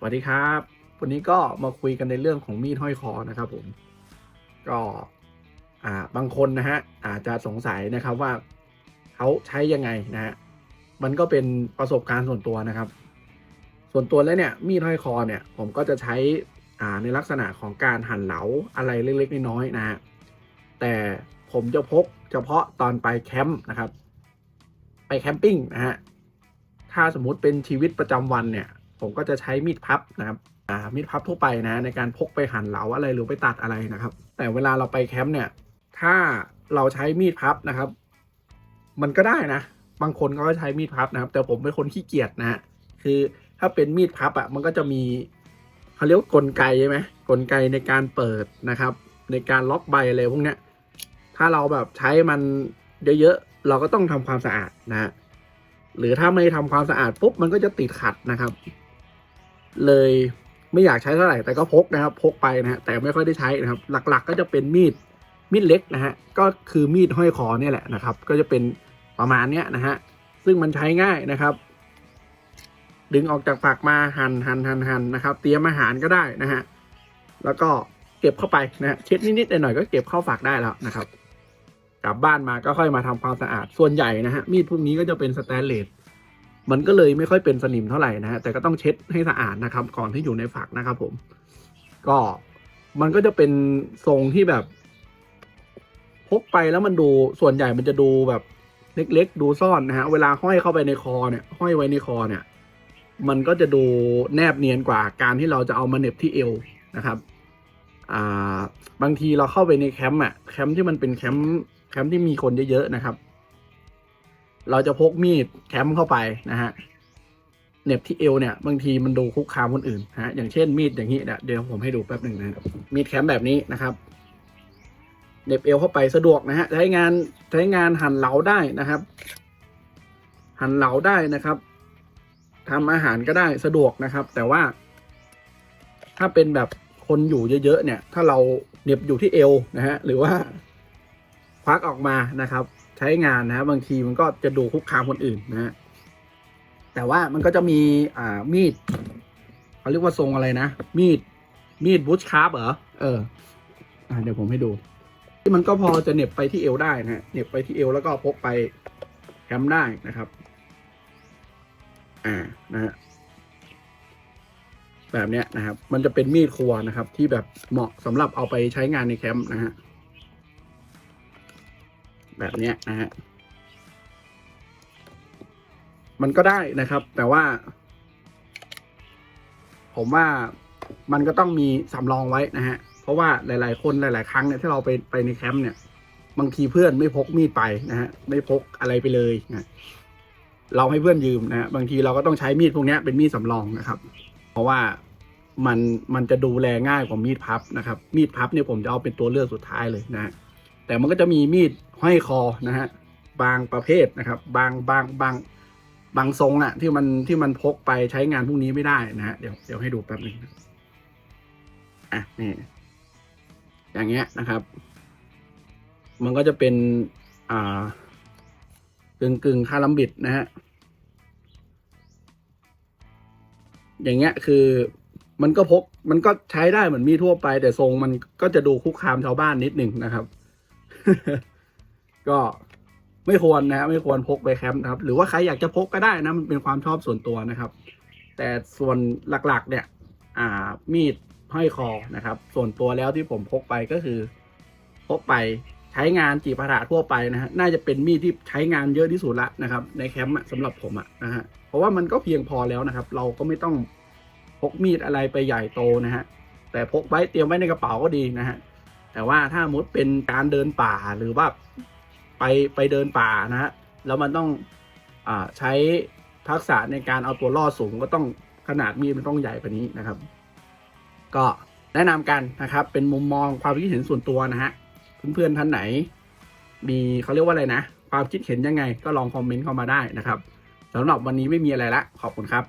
สวัสดีครับ วันนี้ก็มาคุยกันในเรื่องของมีดห้อยคอนะครับผมก็อ่าบางคนนะฮะอาจจะสงสัยนะครับว่าเขาใช้ยังไงนะฮะมันก็เป็นประสบการณ์ส่วนตัวนะครับ ส่วนตัวแล้วเนี่ยมีดห้อยคอเนี่ยผมก็จะใช้อ่าในลักษณะของการหั่นเหลาอะไรเล็กๆน้อยๆนะฮะแต่ผมจะพกเฉพาะตอนไปแคมป์นะครับ ไปแคมปิ้งนะฮะถ้าสมมุติเป็นชีวิตประจำวันเนี่ย ผมก็จะใช้มีดพับนะครับมีดพับทั่วไปนะในการพกไปหั่นเหลาอะไรหรือไปตัดอะไรนะครับ แต่เวลาเราไปแคมป์เนี่ยถ้าเราใช้มีดพับนะครับ มันก็ได้นะ บางคนก็ใช้มีดพับนะครับ แต่ผมเป็นคนขี้เกียจนะคือถ้าเป็นมีดพับอะมันก็จะมีเขาเรียกว่ากลไกใช่ไหมกลไกในการเปิดนะครับ ในการล็อกใบอะไรพวกเนี้ยถ้าเราแบบใช้มันเยอะๆเราก็ต้องทำความสะอาดนะฮะหรือถ้าไม่ทำความสะอาดปุ๊บมันก็จะติดขัดนะครับ เลยไม่อยากใช้เท่าไหร่แต่ก็พกนะครับ พกไปนะฮะแต่ไม่ค่อยได้ใช้นะครับ หลักๆ ก็จะเป็นมีดมีดเล็กนะฮะก็คือมีดห้อยคอเนี่ยแหละนะครับ ก็จะเป็นประมาณเนี้ยนะฮะซึ่งมันใช้ง่ายนะครับ ดึงออกจากฝักมาหั่นหั่นหั่นหั่นนะครับ เตรียมอาหารก็ได้นะฮะแล้วก็เก็บเข้าไปนะฮะเช็ดนิดๆหน่อยๆก็เก็บเข้าฝักได้แล้วนะครับ กลับบ้านมาก็ค่อยมาทำความสะอาดส่วนใหญ่นะฮะมีดพวกนี้ก็จะเป็นสแตนเลส มันก็เลยไม่ค่อยเป็นสนิมเท่าไหร่นะฮะแต่ก็ต้องเช็ดให้สะอาดนะครับ ก่อนที่อยู่ในฝักนะครับ ผม ก็มันก็จะเป็นทรงที่แบบพกไปแล้วมันดูส่วนใหญ่มันจะดูแบบเล็กๆ ดูซ่อนนะฮะ เวลาห้อยเข้าไปในคอเนี่ย ห้อยไว้ในคอเนี่ย มันก็จะดูแนบเนียนกว่าการที่เราจะเอามาเน็บที่เอวนะครับอ่าบางทีเราเข้าไปในแคมป์อะแคมป์ที่มันเป็นแคมป์แคมป์ที่มีคนเยอะๆนะครับ เราจะพกมีดแคมป์เข้าไปนะฮะเน็บที่เอวเนี่ยบางทีมันดูคุกคามคนอื่นฮะอย่างเช่นมีดอย่างนี้เนี่ยเดี๋ยวผมให้ดูแป๊บหนึ่งนะมีดแคมป์แบบนี้นะครับเน็บเอวเข้าไปสะดวกนะฮะใช้งานใช้งานหั่นเหลาได้นะครับ หั่นเหลาได้นะครับทำอาหารก็ได้สะดวกนะครับ แต่ว่า ถ้าเป็นแบบคนอยู่เยอะๆเนี่ย ถ้าเราเน็บอยู่ที่เอวนะฮะหรือว่าควักออกมานะครับ ใช้งานนะบางทีมันก็จะดูคุกคามคนอื่นนะฮะแต่ว่ามันก็จะมีอ่ามีดเขาเรียกว่าทรงอะไรนะ มีด มีดบูชคาร์บเหรอเอออ่าเดี๋ยวผมให้ดูที่มันก็พอจะเหน็บไปที่เอวได้นะฮะเหน็บไปที่เอวแล้วก็พกไปแคมป์ได้นะครับ อ่านะฮะแบบเนี้ยนะครับ มันจะเป็นมีดครัวนะครับ ที่แบบเหมาะสำหรับเอาไปใช้งานในแคมป์นะฮะ แบบเนี้ยนะฮะมันก็ได้นะครับ แต่ว่า ผมว่ามันก็ต้องมีสำรองไว้นะฮะ เพราะว่าหลาย ๆ คนหลาย ๆ ครั้งเนี่ยที่เราไปไปในแคมป์เนี่ย บางทีเพื่อนไม่พกมีดไปนะฮะไม่พกอะไรไปเลยนะเราให้เพื่อนยืมนะฮะบางทีเราก็ต้องใช้มีดพวกนี้เป็นมีดสำรองนะครับ เพราะว่ามันมันจะดูแลง่ายกว่ามีดพับนะครับ มีดพับเนี่ยผมจะเอาเป็นตัวเลือกสุดท้ายเลยนะฮะ แต่มันก็จะมีมีดห้อยคอนะฮะบางประเภทนะครับ บางบางบางบางทรงอะที่มันที่มันพกไปใช้งานพวกนี้ไม่ได้นะฮะเดี๋ยวเดี๋ยวให้ดูแป๊บหนึงอะนี่อย่างเงี้ยนะครับ มันก็จะเป็นอ่ากึ่งกึ่งคาลัมบิดนะฮะอย่างเงี้ยคือมันก็พกมันก็ใช้ได้เหมือนมีดทั่วไป แต่ทรงมันก็จะดูคุกคามชาวบ้านนิดหนึ่งนะครับ ก็ไม่ควรนะไม่ควรพกไปแคมป์นะครับ หรือว่าใครอยากจะพกก็ได้นะมันเป็นความชอบส่วนตัวนะครับ แต่ส่วนหลักๆ เนี่ย อ่า มีดห้อยคอนะครับ ส่วนตัวแล้วที่ผมพกไปก็คือ พกไปใช้งานจีบาถะทั่วไปนะฮะน่าจะเป็นมีดที่ใช้งานเยอะที่สุดละนะครับ ในแคมป์สำหรับผมอะนะฮะเพราะว่ามันก็เพียงพอแล้วนะครับ เราก็ไม่ต้องพกมีดอะไรไปใหญ่โตนะฮะแต่พกไว้เตรียมไว้ในกระเป๋าก็ดีนะฮะ แต่ว่าถ้ามุดเป็นการเดินป่าหรือว่าไปไปเดินป่านะฮะแล้วมันต้องอใช้ทักษะในการเอาตัวรอดสูงก็ต้องขนาดมีดมันต้องใหญ่กว่านี้นะครับ ก็แนะนำกันนะครับ เป็นมุมมองความคิดเห็นส่วนตัวนะฮะเพื่อนๆท่านไหน มีเขาเรียกว่าอะไรนะ ความคิดเห็นยังไง ก็ลองคอมเมนต์เข้ามาได้นะครับสำหรับวันนี้ไม่มีอะไรละขอบคุณครับ